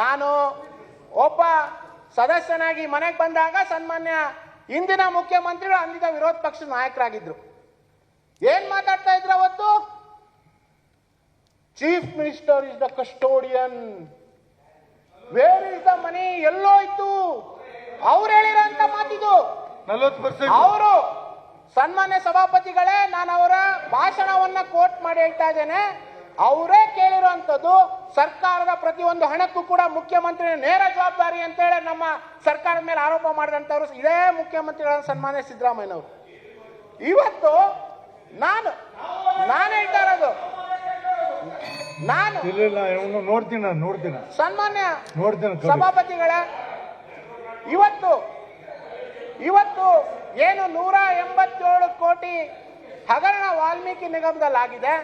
ನಾನು ಒಬ್ಬ ಸದಸ್ಯನಾಗಿ ಮನೆಗೆ ಬಂದಾಗ ಸನ್ಮಾನ್ಯ ಇಂದಿನ ಮುಖ್ಯಮಂತ್ರಿಗಳು ಅಂದಿದ್ದ ವಿರೋಧ ಪಕ್ಷದ ನಾಯಕರಾಗಿದ್ರು. ಏನ್ ಮಾತಾಡ್ತಾ ಇದ್ರು ಅವತ್ತು? Chief minister is the custodian where is the money ಎಲ್ಲೋ ಇತ್ತು. ಅವ್ರು ಹೇಳಿರೋಂತ ಮಾತಿದು. ಅವರು ಸನ್ಮಾನ್ಯ ಸಭಾಪತಿಗಳೇ ನಾನು ಅವರ ಭಾಷಣವನ್ನ ಕೋಟ್ ಮಾಡಿ ಹೇಳ್ತಾ ಇದ್ದೇನೆ. ಅವರೇ ಕೇಳಿರುವಂಥದ್ದು ಸರ್ಕಾರದ ಪ್ರತಿಯೊಂದು ಹಣಕ್ಕೂ ಕೂಡ ಮುಖ್ಯಮಂತ್ರಿ ನೇರ ಜವಾಬ್ದಾರಿ ಅಂತೇಳಿ ನಮ್ಮ ಸರ್ಕಾರದ ಮೇಲೆ ಆರೋಪ ಮಾಡಿದಂಥವ್ರು ಇದೇ ಮುಖ್ಯಮಂತ್ರಿಗಳನ್ನ ಸನ್ಮಾನ್ಯ ಸಿದ್ದರಾಮಯ್ಯನವರು. ಇವತ್ತು ನಾನು ನಾನು ಹೇಳ್ತಾ ಇರೋದು ನಾನು ನೋಡ್ತೀನಿ ನಾನು ನೋಡ್ತೀನಿ. ಸನ್ಮಾನ್ಯ ನೋಡ್ತೀನಿ. ಸಭಾಪತಿಗಳ ಇವತ್ತು ಇವತ್ತು ಏನು ನೂರ ಎಂಬತ್ತೇಳು ಕೋಟಿ ಹಗರಣ ವಾಲ್ಮೀಕಿ ನಿಗಮದಲ್ಲಾಗಿದೆ.